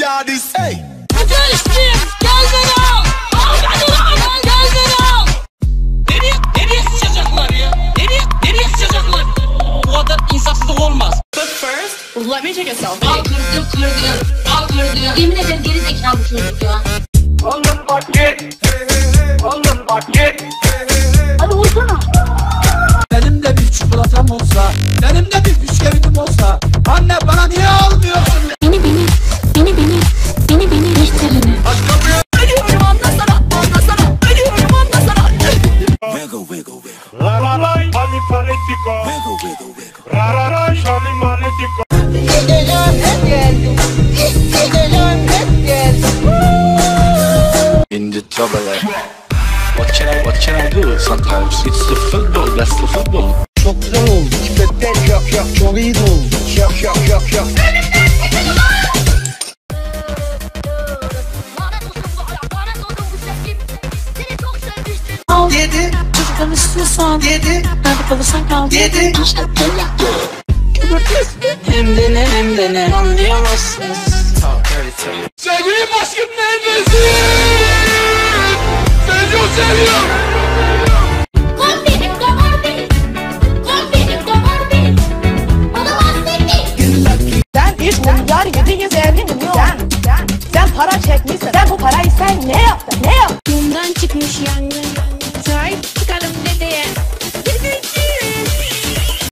y'all this. Hey. Ateşliyim gel beni al. Al beni al. Gel beni al. Nereye, nereye sıçacaklar ya? Nereye, nereye sıçacaklar? Bu kadar insafsızlık olmaz. But first, let me take a selfie. Al kırdı kırdı. Al kırdı. Yemin ederim geri zekalı çocuk ya. Hadi vursana. Benim de bir çikolatam olsa, benim de bir bisküvitim olsa, anne bana niye in the trouble. What can I what can I do? Sometimes it's the football. That's the football. Çok güzel oldu. Pipetler yak yak. Çok iyi yak yak. Yedi. İstiyorsan. Yedi. Nerede kalırsan kal. Yedi. Hem de ne hem de ne anlayamazsınız. Sevgilim aşkım neredesin? Seni çok seviyorum. Kom benim damar benim. Kom benim damar benim. Bana bahsetmeyin. Sen 3 milyar 750 milyon. Sen, para çekmişsin. Sen bu parayı sen ne yaptın? Ne